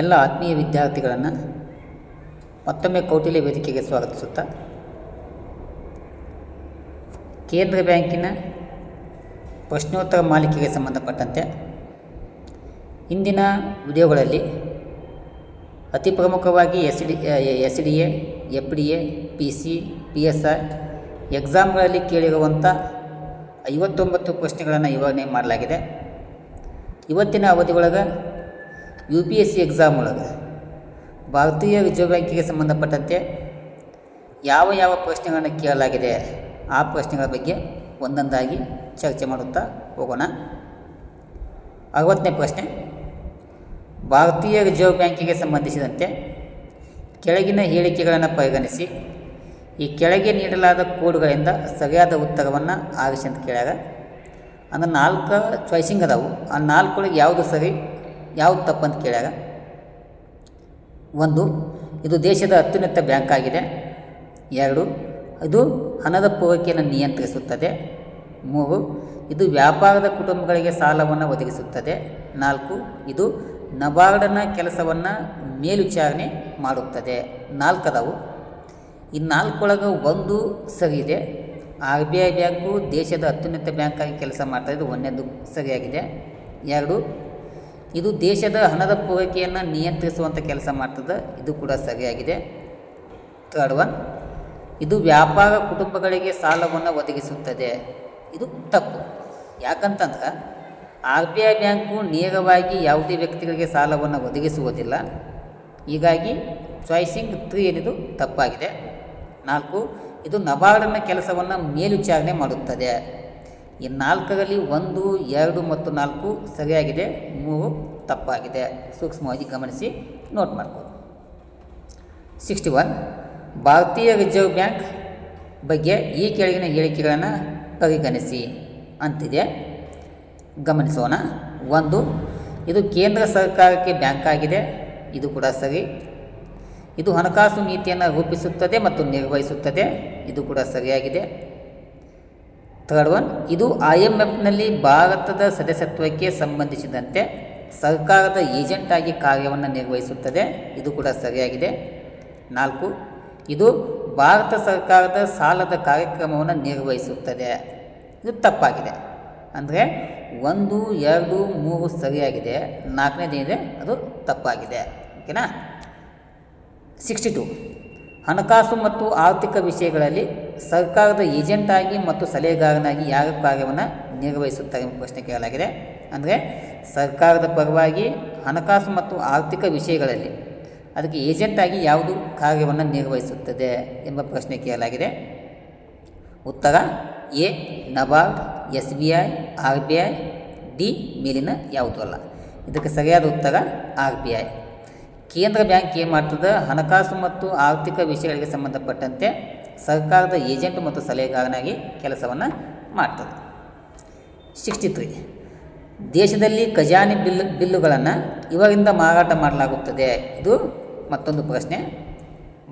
ಎಲ್ಲ ಆತ್ಮೀಯ ವಿದ್ಯಾರ್ಥಿಗಳನ್ನು ಮತ್ತೊಮ್ಮೆ ಕೌಟಿಲ್ಯ ವೇದಿಕೆಗೆ ಸ್ವಾಗತಿಸುತ್ತಾ, ಕೇಂದ್ರ ಬ್ಯಾಂಕಿನ ಪ್ರಶ್ನೋತ್ತರ ಮಾಲಿಕೆಗೆ ಸಂಬಂಧಪಟ್ಟಂತೆ ಇಂದಿನ ವಿಡಿಯೋಗಳಲ್ಲಿ ಅತಿ ಪ್ರಮುಖವಾಗಿ S D S D A F D A P C P S I ಎಕ್ಸಾಮ್ಗಳಲ್ಲಿ ಕೇಳಿರುವಂಥ ಐವತ್ತೊಂಬತ್ತು ಪ್ರಶ್ನೆಗಳನ್ನು ವಿವರಣೆ ಮಾಡಲಾಗಿದೆ. ಇವತ್ತಿನ ಅವಧಿ ಒಳಗೆ U P S C exam ಒಳಗೆ ಭಾರತೀಯ ರಿಸರ್ವ್ ಬ್ಯಾಂಕಿಗೆ ಸಂಬಂಧಪಟ್ಟಂತೆ ಯಾವ ಯಾವ ಪ್ರಶ್ನೆಗಳನ್ನು ಕೇಳಲಾಗಿದೆ, ಆ ಪ್ರಶ್ನೆಗಳ ಬಗ್ಗೆ ಒಂದೊಂದಾಗಿ ಚರ್ಚೆ ಮಾಡುತ್ತಾ ಹೋಗೋಣ. ಅರವತ್ತನೇ ಪ್ರಶ್ನೆ. ಭಾರತೀಯ ರಿಸರ್ವ್ ಬ್ಯಾಂಕಿಗೆ ಸಂಬಂಧಿಸಿದಂತೆ ಕೆಳಗಿನ ಹೇಳಿಕೆಗಳನ್ನು ಪರಿಗಣಿಸಿ, ಈ ಕೆಳಗೆ ನೀಡಲಾದ ಕೋಡ್ಗಳಿಂದ ಸರಿಯಾದ ಉತ್ತರವನ್ನು ಆರಿಸಿ ಅಂತ ಕೇಳ್ಯಾರ ಅಂದರೆ ನಾಲ್ಕು ಚಾಯ್ಸಿಂಗ್ ಅದಾವು. ಆ ನಾಲ್ಕೊಳಗೆ ಯಾವುದು ಸರಿ? ಯಾವುದು ತಪ್ಪಂತ ಕೇಳ್ಯಾಗ? ಒಂದು, ಇದು ದೇಶದ ಅತ್ಯುನ್ನತ ಬ್ಯಾಂಕ್ ಆಗಿದೆ. ಎರಡು, ಇದು ಹಣದ ಪೂರೈಕೆಯನ್ನು ನಿಯಂತ್ರಿಸುತ್ತದೆ. ಮೂರು, ಇದು ವ್ಯಾಪಾರದ ಕುಟುಂಬಗಳಿಗೆ ಸಾಲವನ್ನು ಒದಗಿಸುತ್ತದೆ. ನಾಲ್ಕು, ಇದು ನಬಾರ್ಡನ ಕೆಲಸವನ್ನು ಮೇಲ್ವಿಚಾರಣೆ ಮಾಡುತ್ತದೆ. ನಾಲ್ಕದವು, ಈ ನಾಲ್ಕೊಳಗೆ ಒಂದು ಸರಿ ಇದೆ. ಆರ್ ಬಿ ಐ ಬ್ಯಾಂಕು ದೇಶದ ಅತ್ಯುನ್ನತ ಬ್ಯಾಂಕಾಗಿ ಕೆಲಸ ಮಾಡ್ತಾಯಿದ್ದು ಒಂದನೇದು ಸರಿಯಾಗಿದೆ. ಎರಡು ಇದು ದೇಶದ ಹಣದ ಪೂರೈಕೆಯನ್ನು ನಿಯಂತ್ರಿಸುವಂಥ ಕೆಲಸ ಮಾಡ್ತದೆ. ಇದು ಕೂಡ ಸರಿಯಾಗಿದೆ. ಥರ್ಡ್ ಒನ್ ಇದು ವ್ಯಾಪಾರ ಕುಟುಂಬಗಳಿಗೆ ಸಾಲವನ್ನು ಒದಗಿಸುತ್ತದೆ. ಇದು ತಪ್ಪು. ಯಾಕಂತಂದ್ರೆ ಆರ್ ಬಿ ಐ ಬ್ಯಾಂಕು ನೇರವಾಗಿ ಯಾವುದೇ ವ್ಯಕ್ತಿಗಳಿಗೆ ಸಾಲವನ್ನು ಒದಗಿಸುವುದಿಲ್ಲ. ಹೀಗಾಗಿ ಚಾಯ್ಸಿಂಗ್ ತ್ರೀ ಏನಿದು ತಪ್ಪಾಗಿದೆ. ನಾಲ್ಕು, ಇದು ನಬಾರ್ಡನ ಕೆಲಸವನ್ನು ಮೇಲ್ವಿಚಾರಣೆ ಮಾಡುತ್ತದೆ. ಈ ನಾಲ್ಕರಲ್ಲಿ ಒಂದು, ಎರಡು ಮತ್ತು ನಾಲ್ಕು ಸರಿಯಾಗಿದೆ, ಮೂರು ತಪ್ಪಾಗಿದೆ. ಸೂಕ್ಷ್ಮವಾಗಿ ಗಮನಿಸಿ ನೋಟ್ ಮಾಡ್ಬೋದು. ಸಿಕ್ಸ್ಟಿ ಒನ್ ಭಾರತೀಯ ರಿಸರ್ವ್ ಬ್ಯಾಂಕ್ ಬಗ್ಗೆ ಈ ಕೆಳಗಿನ ಹೇಳಿಕೆಗಳನ್ನು ಪರಿಗಣಿಸಿ ಅಂತಿದೆ. ಗಮನಿಸೋಣ. ಒಂದು, ಇದು ಕೇಂದ್ರ ಸರ್ಕಾರಕ್ಕೆ ಬ್ಯಾಂಕ್ ಆಗಿದೆ, ಇದು ಕೂಡ ಸರಿ. ಇದು ಹಣಕಾಸು ನೀತಿಯನ್ನು ರೂಪಿಸುತ್ತದೆ ಮತ್ತು ನಿರ್ವಹಿಸುತ್ತದೆ, ಇದು ಕೂಡ ಸರಿಯಾಗಿದೆ. ಥರ್ಡ್ ಒನ್ ಇದು ಐ ಎಂ ಎಫ್ನಲ್ಲಿ ಭಾರತದ ಸದಸ್ಯತ್ವಕ್ಕೆ ಸಂಬಂಧಿಸಿದಂತೆ ಸರ್ಕಾರದ ಏಜೆಂಟ್ ಆಗಿ ಕಾರ್ಯವನ್ನು ನಿರ್ವಹಿಸುತ್ತದೆ. ಇದು ಕೂಡ ಸರಿಯಾಗಿದೆ. ನಾಲ್ಕು, ಇದು ಭಾರತ ಸರ್ಕಾರದ ಸಾಲದ ಕಾರ್ಯಕ್ರಮವನ್ನು ನಿರ್ವಹಿಸುತ್ತದೆ. ಇದು ತಪ್ಪಾಗಿದೆ. ಅಂದರೆ ಒಂದು, ಎರಡು, ಮೂರು ಸರಿಯಾಗಿದೆ. ನಾಲ್ಕನೇದೇನಿದೆ ಅದು ತಪ್ಪಾಗಿದೆ. ಓಕೆನಾ? ಸಿಕ್ಸ್ಟಿ ಟು, ಹಣಕಾಸು ಮತ್ತು ಆರ್ಥಿಕ ವಿಷಯಗಳಲ್ಲಿ ಸರ್ಕಾರದ ಏಜೆಂಟ್ ಆಗಿ ಮತ್ತು ಸಲಹೆಗಾರನಾಗಿ ಯಾವ ಕಾರ್ಯವನ್ನು ನಿರ್ವಹಿಸುತ್ತಾರೆ ಎಂಬ ಪ್ರಶ್ನೆ ಕೇಳಲಾಗಿದೆ. ಅಂದರೆ ಸರ್ಕಾರದ ಪರವಾಗಿ ಹಣಕಾಸು ಮತ್ತು ಆರ್ಥಿಕ ವಿಷಯಗಳಲ್ಲಿ ಅದಕ್ಕೆ ಏಜೆಂಟಾಗಿ ಯಾವುದು ಕಾರ್ಯವನ್ನು ನಿರ್ವಹಿಸುತ್ತದೆ ಎಂಬ ಪ್ರಶ್ನೆ ಕೇಳಲಾಗಿದೆ. ಉತ್ತರ, A, NABARD S B I R B I D, ಮೇಲಿನ ಯಾವುದೂ ಅಲ್ಲ. ಇದಕ್ಕೆ ಸರಿಯಾದ ಉತ್ತರ ಆರ್ ಬಿ ಐ ಕೇಂದ್ರ ಬ್ಯಾಂಕ್ ಏನು ಮಾಡ್ತದೆ? ಹಣಕಾಸು ಮತ್ತು ಆರ್ಥಿಕ ವಿಷಯಗಳಿಗೆ ಸಂಬಂಧಪಟ್ಟಂತೆ ಸರ್ಕಾರದ ಏಜೆಂಟ್ ಮತ್ತು ಸಲಹೆಗಾರನಾಗಿ ಕೆಲಸವನ್ನು ಮಾಡ್ತದೆ. ಸಿಕ್ಸ್ಟಿ ತ್ರೀ ದೇಶದಲ್ಲಿ ಖಜಾನೆ ಬಿಲ್, ಬಿಲ್ಲುಗಳನ್ನು ಇವರಿಂದ ಮಾರಾಟ ಮಾಡಲಾಗುತ್ತದೆ. ಇದು ಮತ್ತೊಂದು ಪ್ರಶ್ನೆ.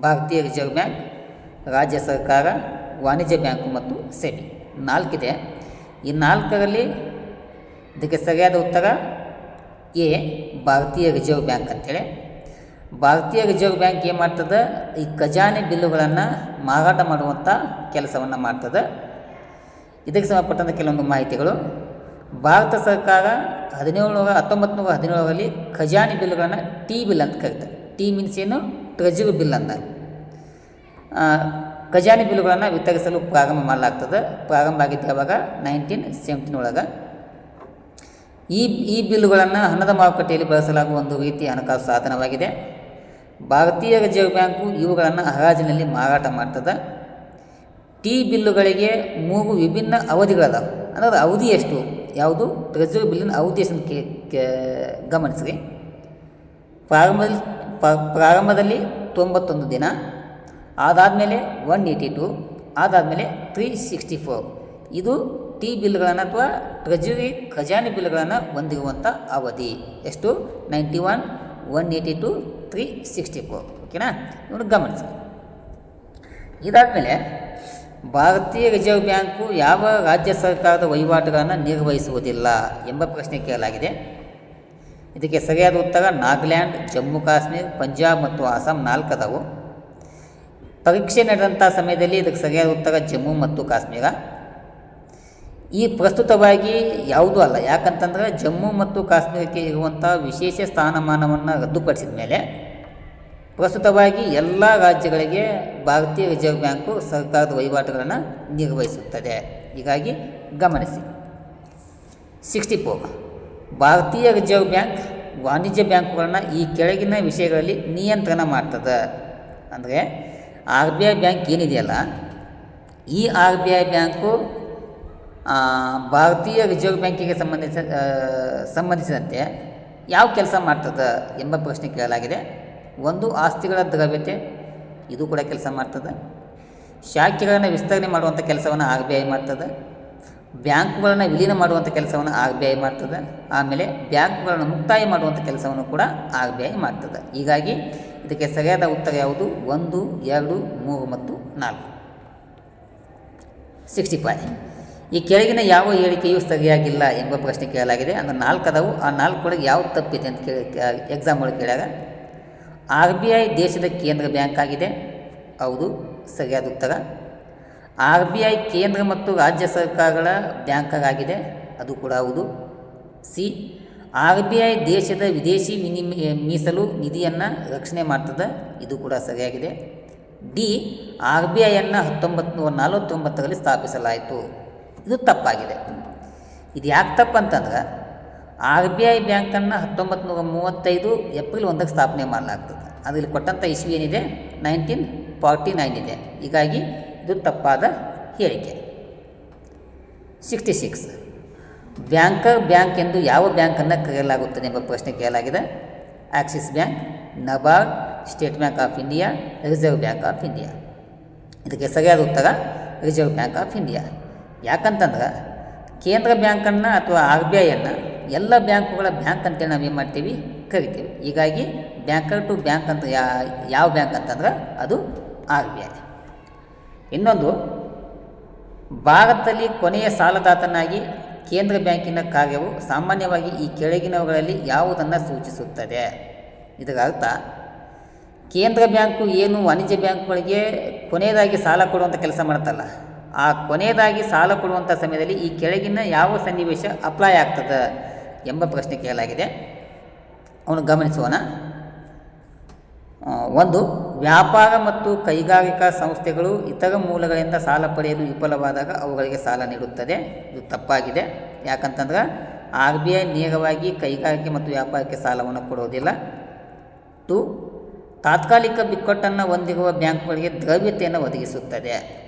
ಭಾರತೀಯ ರಿಸರ್ವ್ ಬ್ಯಾಂಕ್ ರಾಜ್ಯ ಸರ್ಕಾರ, ವಾಣಿಜ್ಯ ಬ್ಯಾಂಕು ಮತ್ತು ಸೆಬಿ ನಾಲ್ಕಿದೆ. ಈ ನಾಲ್ಕರಲ್ಲಿ ಇದಕ್ಕೆ ಸರಿಯಾದ ಉತ್ತರ ಎ, ಭಾರತೀಯ ರಿಸರ್ವ್ ಬ್ಯಾಂಕ್ ಅಂತೇಳಿ. ಭಾರತೀಯ ರಿಸರ್ವ್ ಬ್ಯಾಂಕ್ ಏನು ಮಾಡ್ತದೆ? ಈ ಖಜಾನೆ ಬಿಲ್ಲುಗಳನ್ನು ಮಾರಾಟ ಮಾಡುವಂಥ ಕೆಲಸವನ್ನು ಮಾಡ್ತದೆ. ಇದಕ್ಕೆ ಸಂಬಂಧಪಟ್ಟಂಥ ಕೆಲವೊಂದು ಮಾಹಿತಿಗಳು. ಭಾರತ ಸರ್ಕಾರ ಹದಿನೇಳು ನೂರ ಹತ್ತೊಂಬತ್ತು ನೂರ ಹದಿನೇಳರಲ್ಲಿ ಖಜಾನೆ ಬಿಲ್ಲುಗಳನ್ನು ಟಿ ಬಿಲ್ ಅಂತ ಕರೀತಾರೆ ಟಿ ಮೀನ್ಸ್ ಏನು? ಟ್ರೆಜರ್ ಬಿಲ್ ಅಂತ. ಖಜಾನೆ ಬಿಲ್ಲುಗಳನ್ನು ವಿತರಿಸಲು ಪ್ರಾರಂಭ ಮಾಡಲಾಗ್ತದೆ. ಪ್ರಾರಂಭ ಆಗಿದ್ದ ಯಾವಾಗ? ನೈನ್ಟೀನ್ ಸೆವೆಂಟೀನ್ ಒಳಗೆ. ಈ ಈ ಬಿಲ್ಲುಗಳನ್ನು ಹಣದ ಮಾರುಕಟ್ಟೆಯಲ್ಲಿ ಬಳಸಲಾಗುವ ಒಂದು ರೀತಿಯ ಹಣಕಾಸು ಸಾಧನವಾಗಿದೆ. ಭಾರತೀಯ ರಿಸರ್ವ್ ಬ್ಯಾಂಕು ಇವುಗಳನ್ನು ಹರಾಜಿನಲ್ಲಿ ಮಾರಾಟ ಮಾಡ್ತದೆ. ಟಿ ಬಿಲ್ಲುಗಳಿಗೆ ಮೂರು ವಿಭಿನ್ನ ಅವಧಿಗಳದಾವೆ. ಅಂದರೆ ಅವಧಿ ಎಷ್ಟು? ಯಾವುದು? ಟ್ರೆಜರಿ ಬಿಲ್ಲಿನ ಅವಧಿ ಎಷ್ಟು ಕೇ, ಗಮನಿಸ್ರಿ. ಪ್ರಾರಂಭದಲ್ಲಿ ಪ್ರಾರಂಭದಲ್ಲಿ ತೊಂಬತ್ತೊಂದು ದಿನ, ಅದಾದಮೇಲೆ ಒನ್ ಏಯ್ಟಿ ಟು ಅದಾದಮೇಲೆ ತ್ರೀ ಸಿಕ್ಸ್ಟಿ ಫೋರ್ ಇದು ಟಿ ಬಿಲ್ಗಳನ್ನು ಅಥವಾ ಟ್ರೆಜರಿ ಖಜಾನೆ ಬಿಲ್ಗಳನ್ನು ಹೊಂದಿರುವಂಥ ಅವಧಿ. ಎಷ್ಟು? Ninety one one eighty two three sixty four ಓಕೆನಾ ನೋಡಿ ಗಮನಿಸಿ. ಇದಾದಮೇಲೆ ಭಾರತೀಯ ರಿಸರ್ವ್ ಬ್ಯಾಂಕು ಯಾವ ರಾಜ್ಯ ಸರ್ಕಾರದ ವಹಿವಾಟುಗಳನ್ನು ನಿರ್ವಹಿಸುವುದಿಲ್ಲ ಎಂಬ ಪ್ರಶ್ನೆ ಕೇಳಲಾಗಿದೆ. ಇದಕ್ಕೆ ಸರಿಯಾದ ಉತ್ತರ ನಾಗಾಲ್ಯಾಂಡ್, ಜಮ್ಮು ಕಾಶ್ಮೀರ್, ಪಂಜಾಬ್ ಮತ್ತು ಅಸ್ಸಾಂ ನಾಲ್ಕು ಅದಾವು ಪರೀಕ್ಷೆ ನಡೆದಂಥ ಸಮಯದಲ್ಲಿ ಇದಕ್ಕೆ ಸರಿಯಾದ ಉತ್ತರ ಜಮ್ಮು ಮತ್ತು ಕಾಶ್ಮೀರ. ಈ ಪ್ರಸ್ತುತವಾಗಿ ಯಾವುದೂ ಅಲ್ಲ. ಯಾಕಂತಂದರೆ ಜಮ್ಮು ಮತ್ತು ಕಾಶ್ಮೀರಕ್ಕೆ ಇರುವಂಥ ವಿಶೇಷ ಸ್ಥಾನಮಾನವನ್ನು ರದ್ದುಪಡಿಸಿದ ಮೇಲೆ ಪ್ರಸ್ತುತವಾಗಿ ಎಲ್ಲ ರಾಜ್ಯಗಳಿಗೆ ಭಾರತೀಯ ರಿಸರ್ವ್ ಬ್ಯಾಂಕು ಸರ್ಕಾರದ ವಹಿವಾಟುಗಳನ್ನು ನಿರ್ವಹಿಸುತ್ತದೆ. ಹೀಗಾಗಿ ಗಮನಿಸಿ. Sixty four. ಭಾರತೀಯ ರಿಸರ್ವ್ ಬ್ಯಾಂಕ್ ವಾಣಿಜ್ಯ ಬ್ಯಾಂಕುಗಳನ್ನು ಈ ಕೆಳಗಿನ ವಿಷಯಗಳಲ್ಲಿ ನಿಯಂತ್ರಣ ಮಾಡ್ತದೆ. ಅಂದರೆ ಆರ್ ಬಿ ಐ ಬ್ಯಾಂಕ್ ಏನಿದೆಯಲ್ಲ, ಈ ಆರ್ ಬಿ ಐ ಬ್ಯಾಂಕು ಭಾರತೀಯ ರಿಸರ್ವ್ ಬ್ಯಾಂಕಿಗೆ ಸಂಬಂಧಿಸ ಸಂಬಂಧಿಸಿದಂತೆ ಯಾವ ಕೆಲಸ ಮಾಡ್ತದೆ ಎಂಬ ಪ್ರಶ್ನೆ ಕೇಳಲಾಗಿದೆ. ಒಂದು, ಆಸ್ತಿಗಳ ದ್ರವ್ಯತೆ, ಇದು ಕೂಡ ಕೆಲಸ ಮಾಡ್ತದೆ. ಶಾಖೆಗಳನ್ನು ವಿಸ್ತರಣೆ ಮಾಡುವಂಥ ಕೆಲಸವನ್ನು ಆರ್ ಬಿ ಐ ಮಾಡ್ತದೆ. ಬ್ಯಾಂಕುಗಳನ್ನು ವಿಲೀನ ಮಾಡುವಂಥ ಕೆಲಸವನ್ನು ಆರ್ ಬಿ ಐ ಮಾಡ್ತದೆ. ಆಮೇಲೆ ಬ್ಯಾಂಕುಗಳನ್ನು ಮುಕ್ತಾಯ ಮಾಡುವಂಥ ಕೆಲಸವನ್ನು ಕೂಡ ಆರ್ ಬಿ ಐ ಮಾಡ್ತದೆ. ಹೀಗಾಗಿ ಇದಕ್ಕೆ ಸರಿಯಾದ ಉತ್ತರ ಯಾವುದು? ಒಂದು, ಎರಡು, ಮೂರು ಮತ್ತು ನಾಲ್ಕು. Sixty five. ಈ ಕೆಳಗಿನ ಯಾವ ಹೇಳಿಕೆಯು ಸರಿಯಾಗಿಲ್ಲ ಎಂಬ ಪ್ರಶ್ನೆ ಕೇಳಲಾಗಿದೆ. ಅಂದರೆ ನಾಲ್ಕು ಅದಾವು ಆ ನಾಲ್ಕು ಒಳಗೆ ಯಾವ ತಪ್ಪಿದೆ ಅಂತ ಕೇಳಿ ಎಕ್ಸಾಮ್ ಒಳಗೆ ಕೇಳಿದಾಗ, ಆರ್ ಬಿ ಐ ದೇಶದ ಕೇಂದ್ರ ಬ್ಯಾಂಕ್ ಆಗಿದೆ. ಹೌದು, ಸರಿಯಾದ ಉತ್ತರ. ಆರ್ ಬಿ ಐ ಕೇಂದ್ರ ಮತ್ತು ರಾಜ್ಯ ಸರ್ಕಾರಗಳ ಬ್ಯಾಂಕಾಗಿದೆ. ಅದು ಕೂಡ ಹೌದು. ಸಿ, ಆರ್ ಬಿ ಐ ದೇಶದ ವಿದೇಶಿ ವಿನಿಮಯ, ಮೀಸಲು ನಿಧಿಯನ್ನು ರಕ್ಷಣೆ ಮಾಡ್ತದೆ. ಇದು ಕೂಡ ಸರಿಯಾಗಿದೆ. ಡಿ, ಆರ್ ಬಿ ಐಯನ್ನು ಹತ್ತೊಂಬತ್ತು ನೂರ ನಲವತ್ತೊಂಬತ್ತರಲ್ಲಿ ಸ್ಥಾಪಿಸಲಾಯಿತು. ಇದು ತಪ್ಪಾಗಿದೆ. ಇದು ಯಾಕೆ ತಪ್ಪಂತಂದ್ರೆ ಆರ್ ಬಿ ಐ ಬ್ಯಾಂಕನ್ನು ಹತ್ತೊಂಬತ್ತು ನೂರ ಮೂವತ್ತೈದು ಏಪ್ರಿಲ್ ಒಂದಕ್ಕೆ ಸ್ಥಾಪನೆ ಮಾಡಲಾಗ್ತದೆ. ಅದರಲ್ಲಿ ಕೊಟ್ಟಂಥ ಇಸ್ವಿ ಏನಿದೆ? ನೈನ್ಟೀನ್ ಫಾರ್ಟಿ ನೈನ್ ಇದೆ. ಹೀಗಾಗಿ ಇದು ತಪ್ಪಾದ ಹೇಳಿಕೆ. Sixty six. ಬ್ಯಾಂಕರ್ ಬ್ಯಾಂಕ್ ಎಂದು ಯಾವ ಬ್ಯಾಂಕನ್ನು ಕರೆಯಲಾಗುತ್ತದೆ ಎಂಬ ಪ್ರಶ್ನೆ ಕೇಳಲಾಗಿದೆ. Axis bank, NABARD, State Bank of India, Reserve Bank of India. ಇದಕ್ಕೆ ಸರಿಯಾದ ಉತ್ತರ ರಿಸರ್ವ್ ಬ್ಯಾಂಕ್ ಆಫ್ ಇಂಡಿಯಾ. ಯಾಕಂತಂದ್ರೆ ಕೇಂದ್ರ ಬ್ಯಾಂಕನ್ನು ಅಥವಾ ಆರ್ ಬಿ ಐಯನ್ನು ಎಲ್ಲ ಬ್ಯಾಂಕುಗಳ ಬ್ಯಾಂಕ್ ಅಂತೇಳಿ ನಾವು ಏನು ಮಾಡ್ತೀವಿ? ಕರಿತೀವಿ. ಹೀಗಾಗಿ ಬ್ಯಾಂಕರ್ ಟು ಬ್ಯಾಂಕ್ ಅಂತ ಯಾವ ಬ್ಯಾಂಕ್ ಅಂತಂದ್ರೆ ಅದು ಆರ್ ಬಿ ಐ. ಇನ್ನೊಂದು, ಭಾರತದಲ್ಲಿ ಕೊನೆಯ ಸಾಲದಾತನಾಗಿ ಕೇಂದ್ರ ಬ್ಯಾಂಕಿನ ಕಾರ್ಯವು ಸಾಮಾನ್ಯವಾಗಿ ಈ ಕೆಳಗಿನವುಗಳಲ್ಲಿ ಯಾವುದನ್ನು ಸೂಚಿಸುತ್ತದೆ? ಇದರ ಅರ್ಥ, ಕೇಂದ್ರ ಬ್ಯಾಂಕು ಏನು ವಾಣಿಜ್ಯ ಬ್ಯಾಂಕುಗಳಿಗೆ ಕೊನೆಯದಾಗಿ ಸಾಲ ಕೊಡುವಂಥ ಕೆಲಸ ಮಾಡುತ್ತಲ್ಲ ಆ ಕೊನೆಯದಾಗಿ ಸಾಲ ಕೊಡುವಂಥ ಸಮಯದಲ್ಲಿ ಈ ಕೆಳಗಿನ ಯಾವ ಸನ್ನಿವೇಶ ಅಪ್ಲೈ ಆಗ್ತದೆ ಎಂಬ ಪ್ರಶ್ನೆ ಕೇಳಲಾಗಿದೆ. ಅವನು ಗಮನಿಸೋಣ. ಒಂದು, ವ್ಯಾಪಾರ ಮತ್ತು ಕೈಗಾರಿಕಾ ಸಂಸ್ಥೆಗಳು ಇತರ ಮೂಲಗಳಿಂದ ಸಾಲ ಪಡೆಯಲು ವಿಫಲವಾದಾಗ ಅವುಗಳಿಗೆ ಸಾಲ ನೀಡುತ್ತದೆ. ಇದು ತಪ್ಪಾಗಿದೆ. ಯಾಕಂತಂದ್ರೆ ಆರ್ ಬಿ ಐ ನೇರವಾಗಿ ಕೈಗಾರಿಕೆ ಮತ್ತು ವ್ಯಾಪಾರಕ್ಕೆ ಸಾಲವನ್ನು ಕೊಡುವುದಿಲ್ಲ ಟು, ತಾತ್ಕಾಲಿಕ ಬಿಕ್ಕಟ್ಟನ್ನು ಹೊಂದಿರುವ ಬ್ಯಾಂಕ್ಗಳಿಗೆ ದ್ರವ್ಯತೆಯನ್ನು ಒದಗಿಸುತ್ತದೆ.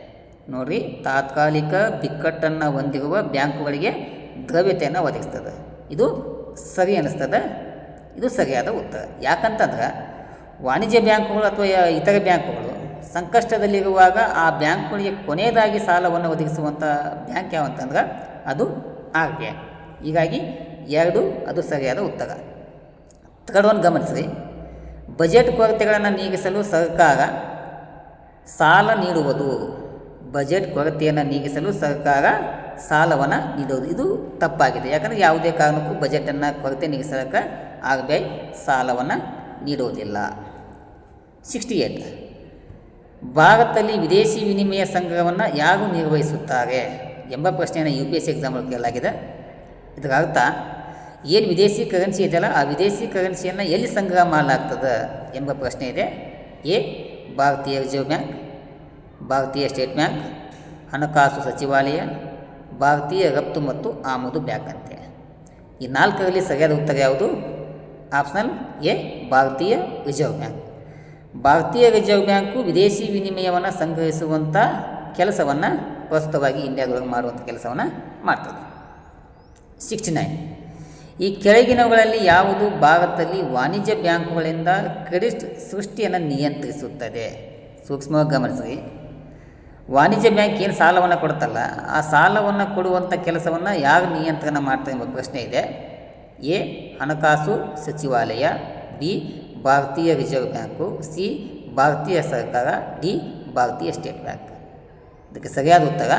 ನೋಡಿರಿ, ತಾತ್ಕಾಲಿಕ ಬಿಕ್ಕಟ್ಟನ್ನು ಹೊಂದಿರುವ ಬ್ಯಾಂಕುಗಳಿಗೆ ದ್ರವ್ಯತೆಯನ್ನು ಒದಗಿಸ್ತದೆ. ಇದು ಸರಿ ಅನ್ನಿಸ್ತದೆ. ಇದು ಸರಿಯಾದ ಉತ್ತರ. ಯಾಕಂತಂದ್ರೆ, ವಾಣಿಜ್ಯ ಬ್ಯಾಂಕುಗಳು ಅಥವಾ ಇತರ ಬ್ಯಾಂಕುಗಳು ಸಂಕಷ್ಟದಲ್ಲಿರುವಾಗ ಆ ಬ್ಯಾಂಕ್ಗಳಿಗೆ ಕೊನೆಯದಾಗಿ ಸಾಲವನ್ನು ಒದಗಿಸುವಂಥ ಬ್ಯಾಂಕ್ ಯಾವಂತಂದ್ರೆ ಅದು ಆರ್ ಬಿ ಐ ಹೀಗಾಗಿ ಎರಡು, ಅದು ಸರಿಯಾದ ಉತ್ತರ. ಒನ್ ಗಮನಿಸಿ ಬಜೆಟ್ ಕೊರತೆಗಳನ್ನು ನೀಗಿಸಲು ಸರ್ಕಾರ ಸಾಲ ನೀಡುವುದು ಬಜೆಟ್ ಕೊರತೆಯನ್ನು ನೀಗಿಸಲು ಸರ್ಕಾರ ಸಾಲವನ್ನು ನೀಡೋದು. ಇದು ತಪ್ಪಾಗಿದೆ. ಯಾಕಂದರೆ ಯಾವುದೇ ಕಾರಣಕ್ಕೂ ಬಜೆಟನ್ನು ಕೊರತೆ ನೀಗಿಸಲಿಕ್ಕೆ ಆರ್ ಬಿ ಐ ಸಾಲವನ್ನು ನೀಡೋದಿಲ್ಲ. Sixty eight. ಭಾರತದಲ್ಲಿ ವಿದೇಶಿ ವಿನಿಮಯ ಸಂಗ್ರಹವನ್ನು ಯಾರು ನಿರ್ವಹಿಸುತ್ತಾರೆ ಎಂಬ ಪ್ರಶ್ನೆಯನ್ನು ಯು ಪಿ ಎಸ್ ಸಿ ಕೇಳಲಾಗಿದೆ. ಇದರ ಅರ್ಥ ಏನು ವಿದೇಶಿ ಕರೆನ್ಸಿ ಇದೆಯಲ್ಲ ಆ ವಿದೇಶಿ ಕರೆನ್ಸಿಯನ್ನು ಎಲ್ಲಿ ಸಂಗ್ರಹ ಮಾಡಲಾಗ್ತದೆ ಎಂಬ ಪ್ರಶ್ನೆ ಇದೆ. ಎ, ಭಾರತೀಯ ರಿಸರ್ವ್ ಬ್ಯಾಂಕ್ ಭಾರತೀಯ ಸ್ಟೇಟ್ ಬ್ಯಾಂಕ್, ಹಣಕಾಸು ಸಚಿವಾಲಯ, ಭಾರತೀಯ ರಫ್ತು ಮತ್ತು ಆಮದು ಬ್ಯಾಂಕ್ ಅಂತೆ. ಈ ನಾಲ್ಕರಲ್ಲಿ ಸರಿಯಾದ ಉತ್ತರ ಯಾವುದು? ಆಪ್ಷನಲ್ ಎ, ಭಾರತೀಯ ರಿಸರ್ವ್ ಬ್ಯಾಂಕ್. ಭಾರತೀಯ ರಿಸರ್ವ್ ಬ್ಯಾಂಕು ವಿದೇಶಿ ವಿನಿಮಯವನ್ನು ಸಂಗ್ರಹಿಸುವಂಥ ಕೆಲಸವನ್ನು ಪ್ರಸ್ತುತವಾಗಿ ಇಂಡಿಯಾದೊಳಗೆ ಮಾಡುವಂಥ ಕೆಲಸವನ್ನು ಮಾಡ್ತದೆ. Sixty nine. ಈ ಕೆಳಗಿನವುಗಳಲ್ಲಿ ಯಾವುದು? ಭಾರತದಲ್ಲಿ ವಾಣಿಜ್ಯ ಬ್ಯಾಂಕುಗಳಿಂದ ಕ್ರೆಡಿಟ್ ಸೃಷ್ಟಿಯನ್ನು ನಿಯಂತ್ರಿಸುತ್ತದೆ. ಸೂಕ್ಷ್ಮವಾಗಿ ಗಮನಿಸಿ. ವಾಣಿಜ್ಯ ಬ್ಯಾಂಕ್ ಏನು ಸಾಲವನ್ನು ಕೊಡುತ್ತಲ್ಲ, ಆ ಸಾಲವನ್ನು ಕೊಡುವಂಥ ಕೆಲಸವನ್ನು ಯಾರು ನಿಯಂತ್ರಣ ಮಾಡ್ತಾರೆ ಎಂಬ ಪ್ರಶ್ನೆ ಇದೆ. ಎ, ಹಣಕಾಸು ಸಚಿವಾಲಯ, ಬಿ, ಭಾರತೀಯ ರಿಸರ್ವ್ ಬ್ಯಾಂಕು, ಸಿ, ಭಾರತೀಯ ಸರ್ಕಾರ, ಡಿ, ಭಾರತೀಯ ಸ್ಟೇಟ್ ಬ್ಯಾಂಕ್. ಇದಕ್ಕೆ ಸರಿಯಾದ ಉತ್ತರ,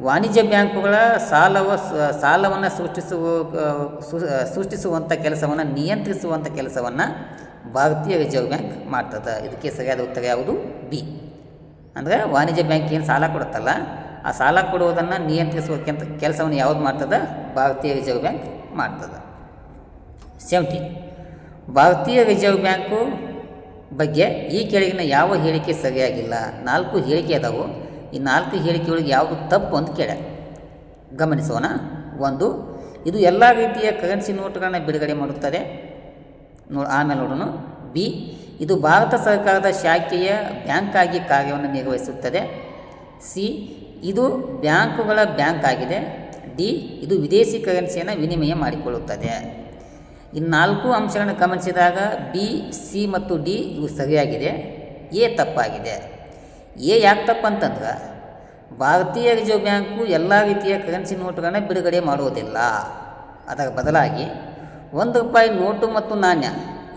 ವಾಣಿಜ್ಯ ಬ್ಯಾಂಕುಗಳ ಸಾಲವ ಸಾಲವನ್ನು ಸೃಷ್ಟಿಸುವ ಸೃಷ್ಟಿಸುವಂಥ ಕೆಲಸವನ್ನು ನಿಯಂತ್ರಿಸುವಂಥ ಕೆಲಸವನ್ನು ಭಾರತೀಯ ರಿಸರ್ವ್ ಬ್ಯಾಂಕ್ ಮಾಡ್ತದೆ. ಇದಕ್ಕೆ ಸರಿಯಾದ ಉತ್ತರ ಯಾವುದು? ಬಿ. ಅಂದರೆ ವಾಣಿಜ್ಯ ಬ್ಯಾಂಕ್ ಏನು ಸಾಲ ಕೊಡುತ್ತಲ್ಲ, ಆ ಸಾಲ ಕೊಡುವುದನ್ನು ನಿಯಂತ್ರಿಸುವ ಕೆಂತ ಕೆಲಸವನ್ನು ಯಾವುದು ಮಾಡ್ತದೆ? ಭಾರತೀಯ ರಿಸರ್ವ್ ಬ್ಯಾಂಕ್ ಮಾಡ್ತದೆ. ಸೆವೆಂಟಿ ಭಾರತೀಯ ರಿಸರ್ವ್ ಬ್ಯಾಂಕು ಬಗ್ಗೆ ಈ ಕೆಳಗಿನ ಯಾವ ಹೇಳಿಕೆ ಸರಿಯಾಗಿಲ್ಲ? ನಾಲ್ಕು ಹೇಳಿಕೆ ಅದಾವು. ಈ ನಾಲ್ಕು ಹೇಳಿಕೆಯೊಳಗೆ ಯಾವುದು ತಪ್ಪು ಅಂತ ಕೇಳ. ಗಮನಿಸೋಣ. ಒಂದು, ಇದು ಎಲ್ಲ ರೀತಿಯ ಕರೆನ್ಸಿ ನೋಟುಗಳನ್ನು ಬಿಡುಗಡೆ ಮಾಡುತ್ತದೆ. ನೋ, ಆಮೇಲೆ ನೋಡೋಣ. ಬಿ ಇದು ಭಾರತ ಸರ್ಕಾರದ ಶಾಖೆಯ ಬ್ಯಾಂಕ್ ಆಗಿ ಕಾರ್ಯವನ್ನು ನಿರ್ವಹಿಸುತ್ತದೆ. ಸಿ, ಇದು ಬ್ಯಾಂಕುಗಳ ಬ್ಯಾಂಕ್ ಆಗಿದೆ. ಡಿ, ಇದು ವಿದೇಶಿ ಕರೆನ್ಸಿಯನ್ನು ವಿನಿಮಯ ಮಾಡಿಕೊಳ್ಳುತ್ತದೆ. ಈ ನಾಲ್ಕು ಅಂಶಗಳನ್ನು ಗಮನಿಸಿದಾಗ ಬಿ, ಸಿ ಮತ್ತು ಡಿ ಇವು ಸರಿಯಾಗಿದೆ. ಎ ತಪ್ಪಾಗಿದೆ. ಎ ಯಾಕೆ ತಪ್ಪಂತಂದ್ರೆ ಭಾರತೀಯ ರಿಸರ್ವ್ ಬ್ಯಾಂಕು ಎಲ್ಲ ರೀತಿಯ ಕರೆನ್ಸಿ ನೋಟುಗಳನ್ನು ಬಿಡುಗಡೆ ಮಾಡುವುದಿಲ್ಲ. ಅದರ ಬದಲಾಗಿ ಒಂದು ರೂಪಾಯಿ ನೋಟು ಮತ್ತು ನಾಣ್ಯ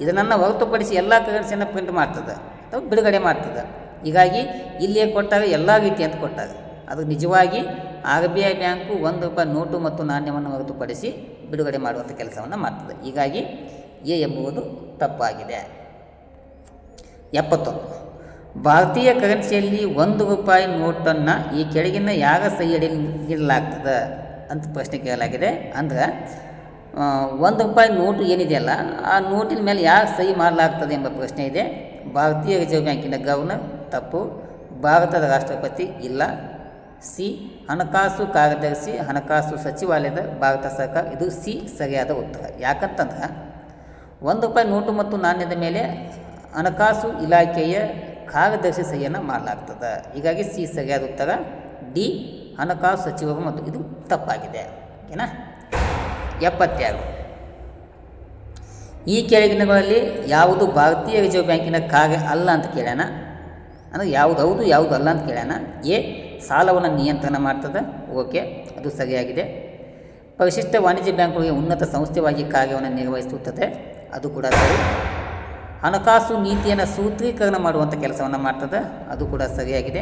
ಇದನ್ನು ಹೊರತುಪಡಿಸಿ ಎಲ್ಲ ಕರೆನ್ಸಿಯನ್ನು ಪ್ರಿಂಟ್ ಮಾಡ್ತದೆ. ಅಥವಾ ಬಿಡುಗಡೆ ಮಾಡ್ತದೆ. ಹೀಗಾಗಿ ಇಲ್ಲಿಯೇ ಕೊಟ್ಟಾಗ ಎಲ್ಲ ರೀತಿ ಅಂತ ಕೊಟ್ಟಾಗ. ಅದು ನಿಜವಾಗಿ ಆರ್ ಬಿ ಐ ಬ್ಯಾಂಕು ಒಂದು ರೂಪಾಯಿ ನೋಟು ಮತ್ತು ನಾಣ್ಯವನ್ನು ಹೊರತುಪಡಿಸಿ ಬಿಡುಗಡೆ ಮಾಡುವಂಥ ಕೆಲಸವನ್ನು ಮಾಡ್ತದೆ. ಹೀಗಾಗಿ ಎ ಎಂಬುವುದು ತಪ್ಪಾಗಿದೆ. ಎಪ್ಪತ್ತೊಂದು. ಭಾರತೀಯ ಕರೆನ್ಸಿಯಲ್ಲಿ ಒಂದು ರೂಪಾಯಿ ನೋಟನ್ನು ಈ ಕೆಳಗಿನ ಯಾರ ಸಹಿಯಡಿಯಲ್ಲಿ ಇಡಲಾಗ್ತದೆ ಅಂತ ಪ್ರಶ್ನೆ ಕೇಳಲಾಗಿದೆ. ಅಂದ್ರೆ ಒಂದು ರೂಪಾಯಿ ನೋಟು ಏನಿದೆಯಲ್ಲ ಆ ನೋಟಿನ ಮೇಲೆ ಯಾರು ಸಹಿ ಮಾಡಲಾಗ್ತದೆ ಎಂಬ ಪ್ರಶ್ನೆ ಇದೆ. ಭಾರತೀಯ ರಿಸರ್ವ್ ಬ್ಯಾಂಕಿನ ಗವರ್ನರ್, ತಪ್ಪು. ಭಾರತದ ರಾಷ್ಟ್ರಪತಿ ಇಲ್ಲ. ಸಿ, ಹಣಕಾಸು ಕಾರ್ಯದರ್ಶಿ, ಹಣಕಾಸು ಸಚಿವಾಲಯದ ಭಾರತ ಸರ್ಕಾರ. ಇದು ಸಿ, ಸರಿಯಾದ ಉತ್ತರ. ಯಾಕಂತಂದ್ರೆ, ಒಂದು ರೂಪಾಯಿ ನೋಟು ಮತ್ತು ನಾಣ್ಯದ ಮೇಲೆ ಹಣಕಾಸು ಇಲಾಖೆಯ ಕಾರ್ಯದರ್ಶಿ ಸಹಿಯನ್ನು ಮಾಡಲಾಗ್ತದೆ. ಹೀಗಾಗಿ ಸಿ, ಸರಿಯಾದ ಉತ್ತರ. ಡಿ, ಹಣಕಾಸು ಸಚಿವರು ಮತ್ತು ಇದು ತಪ್ಪಾಗಿದೆ. ಓಕೆನಾ? ಎಪ್ಪತ್ತೆರಡು. ಈ ಕೆಳಗಿನಗಳಲ್ಲಿ ಯಾವುದು ಭಾರತೀಯ ರಿಸರ್ವ್ ಬ್ಯಾಂಕಿನ ಕಾರ್ಯ ಅಲ್ಲ ಅಂತ ಕೇಳೋಣ ಅಂದರೆ ಯಾವುದು ಹೌದು, ಯಾವುದು ಅಲ್ಲ ಅಂತ ಕೇಳೋಣ ಎ, ಸಾಲವನ್ನು ನಿಯಂತ್ರಣ ಮಾಡ್ತದೆ. ಓಕೆ, ಅದು ಸರಿಯಾಗಿದೆ. ಪರಿಶಿಷ್ಟ ವಾಣಿಜ್ಯ ಬ್ಯಾಂಕುಗಳಿಗೆ ಉನ್ನತ ಸಂಸ್ಥೆವಾಗಿ ಕಾರ್ಯವನ್ನು ನಿರ್ವಹಿಸುತ್ತದೆ. ಅದು ಕೂಡ ಸರಿ. ಹಣಕಾಸು ನೀತಿಯನ್ನು ಸೂತ್ರೀಕರಣ ಮಾಡುವಂಥ ಕೆಲಸವನ್ನು ಮಾಡ್ತದೆ. ಅದು ಕೂಡ ಸರಿಯಾಗಿದೆ.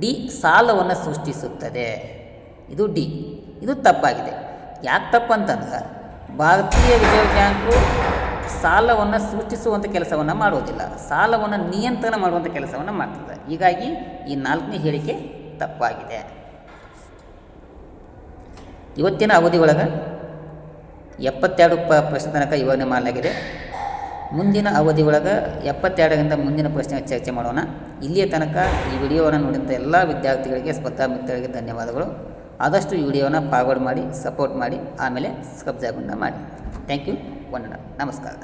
ಡಿ, ಸಾಲವನ್ನು ಸೃಷ್ಟಿಸುತ್ತದೆ. ಇದು ಡಿ. ಇದು ತಪ್ಪಾಗಿದೆ. ಯಾಕೆ ತಪ್ಪಂತಂದ್ರೆ ಭಾರತೀಯ ರಿಸರ್ವ್ ಬ್ಯಾಂಕು ಸಾಲವನ್ನು ಸೃಷ್ಟಿಸುವಂಥ ಕೆಲಸವನ್ನು ಮಾಡುವುದಿಲ್ಲ ಸಾಲವನ್ನು ನಿಯಂತ್ರಣ ಮಾಡುವಂಥ ಕೆಲಸವನ್ನು ಮಾಡ್ತದೆ. ಹೀಗಾಗಿ ಈ ನಾಲ್ಕನೇ ಹೇಳಿಕೆ ತಪ್ಪಾಗಿದೆ. ಇವತ್ತಿನ ಅವಧಿ ಒಳಗೆ ಎಪ್ಪತ್ತೆರಡು ಪ ಪ್ರಶ್ನೆ ತನಕ ವಿವರಣೆ ಮಾಡಲಾಗಿದೆ. ಮುಂದಿನ ಅವಧಿ ಒಳಗೆ ಎಪ್ಪತ್ತೆರಡರಿಂದ ಮುಂದಿನ ಪ್ರಶ್ನೆ ಚರ್ಚೆ ಮಾಡೋಣ. ಇಲ್ಲಿಯ ತನಕ ಈ ವಿಡಿಯೋವನ್ನು ನೋಡಿದಂಥ ಎಲ್ಲ ವಿದ್ಯಾರ್ಥಿಗಳಿಗೆ ಸ್ಪರ್ಧಾ ಮಿತ್ರರಿಗೆ ಧನ್ಯವಾದಗಳು. ಆದಷ್ಟು ಈ ವಿಡಿಯೋನ ಫಾರ್ವರ್ಡ್ ಮಾಡಿ ಸಪೋರ್ಟ್ ಮಾಡಿ ಆಮೇಲೆ ಸಬ್ಸ್ಕ್ರೈಬನ್ನು ಮಾಡಿ. ಥ್ಯಾಂಕ್ ಯು ವಂದನ. ನಮಸ್ಕಾರ.